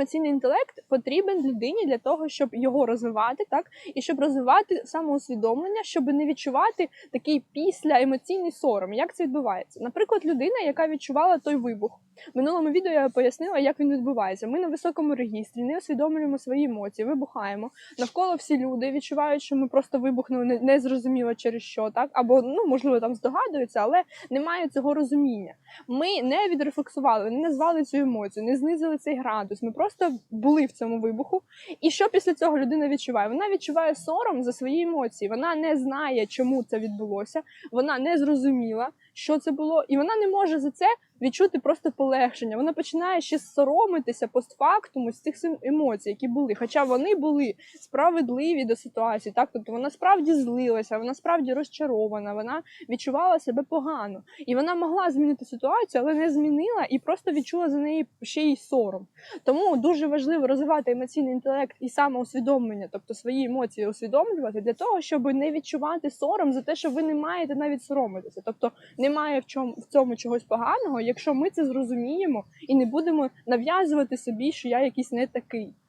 емоційний інтелект потрібен людині для того, щоб його розвивати, так і щоб розвивати самоусвідомлення, щоб не відчувати такий після емоційний сором. Як це відбувається? Наприклад, людина, яка відчувала той вибух. Минулому відео я пояснила, як він відбувається. Ми на високому регістрі не усвідомлюємо свої емоції, вибухаємо. Навколо всі люди відчувають, що ми просто вибухнули не, зрозуміло через що, так або ну можливо там здогадуються, але немає цього розуміння. Ми не відрефлексували, не назвали цю емоцію, не знизили цей градус. Ми просто були в цьому вибуху. І що після цього людина відчуває? Вона відчуває сором за свої емоції. Вона не знає, чому це відбулося. Вона не зрозуміла, що це було, і вона не може за це відчути просто полегшення. Вона починає ще соромитися постфактуму з цих емоцій, які були. Хоча вони були справедливі до ситуації. Так, тобто вона справді злилася, вона справді розчарована, вона відчувала себе погано, і вона могла змінити ситуацію, але не змінила і просто відчула за неї ще й сором. Тому дуже важливо розвивати емоційний інтелект і самоусвідомлення, тобто свої емоції усвідомлювати для того, щоб не відчувати сором за те, що ви не маєте навіть соромитися. Тобто немає в чому в цьому чогось поганого, якщо ми це зрозуміємо і не будемо нав'язувати собі, що я якийсь не такий.